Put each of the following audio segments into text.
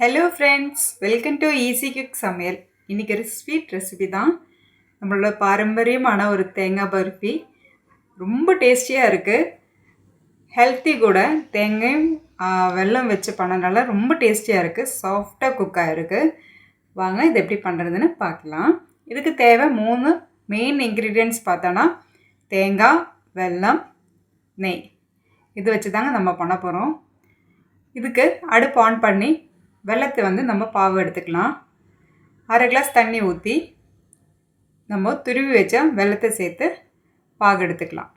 Hello friends welcome to easy cook சமையல் இன்றைக்கி ஒரு ஸ்வீட் ரெசிபி தான். நம்மளோட பாரம்பரியமான ஒரு தேங்காய் பர்ஃபி ரொம்ப டேஸ்டியாக இருக்குது ஹெல்த்தி கூட தேங்காயும் வெள்ளம் வெல்லம் வச்சு பண்ணனால ரொம்ப டேஸ்டியாக இருக்குது சாஃப்டாக குக் ஆகிருக்கு வாங்க இது எப்படி பண்ணுறதுன்னு பார்க்கலாம். இதுக்கு தேவை மூணு மெயின் இன்க்ரீடியன்ட்ஸ் பார்த்தோன்னா தேங்காய் வெல்லம் நெய். இது வச்சு தாங்க நம்ம பண்ண போகிறோம் இதுக்கு அடுப்பு ஆன் பண்ணி வெள்ளத்தை வந்து நம்ம பாவு எடுத்துக்கலாம். அரை கிளாஸ் தண்ணி ஊற்றி நம்ம துருவி வச்ச வெள்ளத்தை சேர்த்து பாகு எடுத்துக்கலாம்.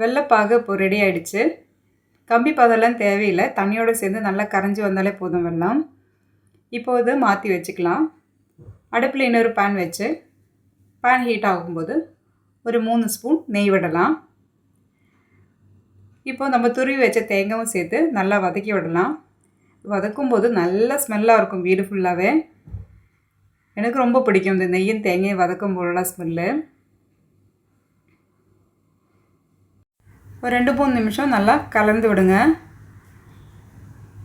வெள்ளைப்பாகு இப்போ ரெடி ஆகிடுச்சு கம்பி பதெல்லாம் தேவையில்லை. தண்ணியோடு சேர்ந்து நல்லா கரைஞ்சி வந்தாலே போதும் வெள்ளம். இப்போது மாற்றி வச்சுக்கலாம். அடுப்பில் இன்னொரு பேன் வச்சு பேன் ஹீட் ஆகும்போது ஒரு மூணு ஸ்பூன் நெய் விடலாம். இப்போ நம்ம துருவி வச்ச தேங்காயும் சேர்த்து நல்லா வதக்கி விடலாம். வதக்கும்போது நல்ல ஸ்மெல்லாக இருக்கும் வீடு ஃபுல்லாகவே எனக்கு ரொம்ப பிடிக்கும் இந்த நெய்யும் தேங்காயும் வதக்கும் போதெல்லாம் ஸ்மெல்லு ஒரு ரெண்டு மூணு நிமிஷம் நல்லா கலந்து விடுங்க.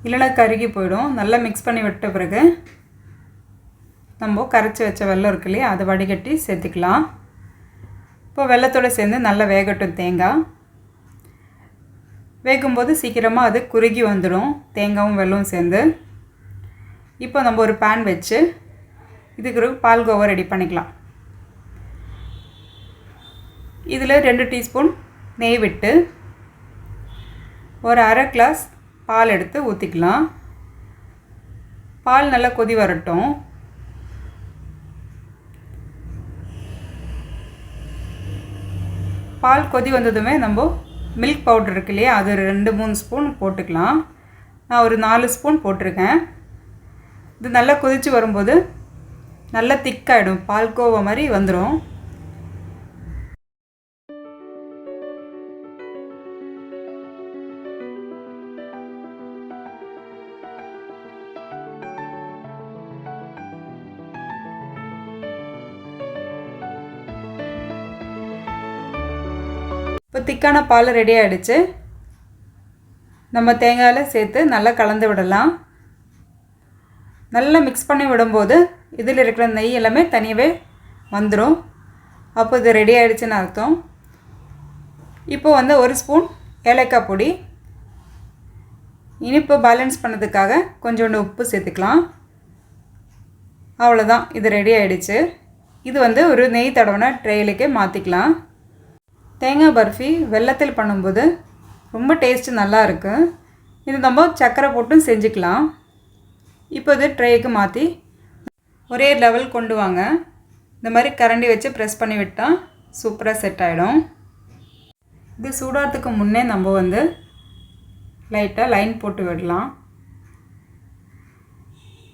இல்லைனா கருகி போயிடும். நல்லா மிக்ஸ் பண்ணி விட்ட பிறகு நம்ம கரைச்சி வச்ச வெள்ளம் இருக்கு இல்லையா அதை வடிகட்டி சேர்த்துக்கலாம். இப்போ வெள்ளத்தோடு சேர்ந்து நல்லா வேகட்டும் தேங்காய். வேகும்போது சீக்கிரமாக அது குறுகி வந்துடும் தேங்காயும் வெள்ளமும் சேர்ந்து. இப்போ நம்ம ஒரு பேன் வச்சு இதுக்கு ஒரு பால்கோவா ரெடி பண்ணிக்கலாம். இதில் ரெண்டு டீஸ்பூன் நெய் விட்டு ஒரு அரை கிளாஸ் பால் எடுத்து ஊற்றிக்கலாம் பால் நல்லா கொதி வரட்டும். பால் கொதி வந்ததுமே நம்ம மில்க் பவுடர் இருக்கு இல்லையா அது ரெண்டு மூணு ஸ்பூன் போட்டுக்கலாம். நான் ஒரு நாலு ஸ்பூன் போட்டிருக்கேன். இது நல்லா கொதித்து வரும்போது நல்லா திக்காகிடும் பால்கோவா மாதிரி வந்துடும் இப்போ திக்கான பால் ரெடி ஆகிடுச்சு நம்ம தேங்காயில் சேர்த்து நல்லா கலந்து விடலாம். நல்லா மிக்ஸ் பண்ணி விடும்போது இதில் இருக்கிற நெய் எல்லாமே தனியாகவே வந்துடும் அப்போ இது ரெடி ஆகிடுச்சின்னு அர்த்தம். இப்போ வந்து ஒரு ஸ்பூன் ஏலக்காய் பொடி. இனிப்பு பேலன்ஸ் பண்ணதுக்காக கொஞ்சோண்டு உப்பு சேர்த்துக்கலாம். அவ்வளோதான் இது ரெடி ஆகிடுச்சு இது வந்து ஒரு நெய் தடவின ட்ரெயிலுக்கே மாற்றிக்கலாம் தேங்காய் பர்ஃபி வெள்ளத்தில் பண்ணும்போது ரொம்ப டேஸ்ட்டு நல்லா இருக்குது இது நம்ம சர்க்கரை போட்டும் செஞ்சுக்கலாம். இப்போ இது ட்ரேக்கு மாற்றி ஒரே லெவல் கொண்டு வாங்க. இந்த மாதிரி கரண்டி வச்சு ப்ரெஸ் பண்ணி விட்டால் சூப்பராக செட் ஆகிடும் இது சூடாகிறதுக்கு முன்னே நம்ம வந்து லைட்டாக லைன் போட்டு விடலாம்.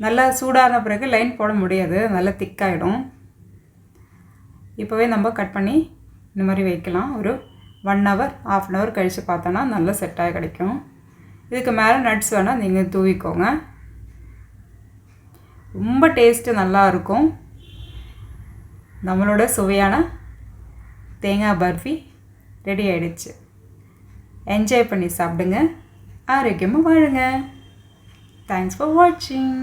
நல்லா சூடான பிறகு லைன் போட முடியாது. நல்லா திக்காகிடும் இப்போவே நம்ம கட் பண்ணி இந்த மாதிரி வைக்கலாம். ஒரு one hour of an hour கழித்து பார்த்தோன்னா நல்லா செட்டாக கிடைக்கும். இதுக்கு மேலே நட்ஸ் வேணால் நீங்கள் தூவிக்கோங்க. ரொம்ப டேஸ்ட்டு நல்லா இருக்கும். நம்மளோட சுவையான தேங்காய் பர்ஃபி ரெடி ஆகிடுச்சு என்ஜாய் பண்ணி சாப்பிடுங்க. ஆரோக்கியமாக வாழுங்க. தேங்க்ஸ் ஃபார் வாட்சிங்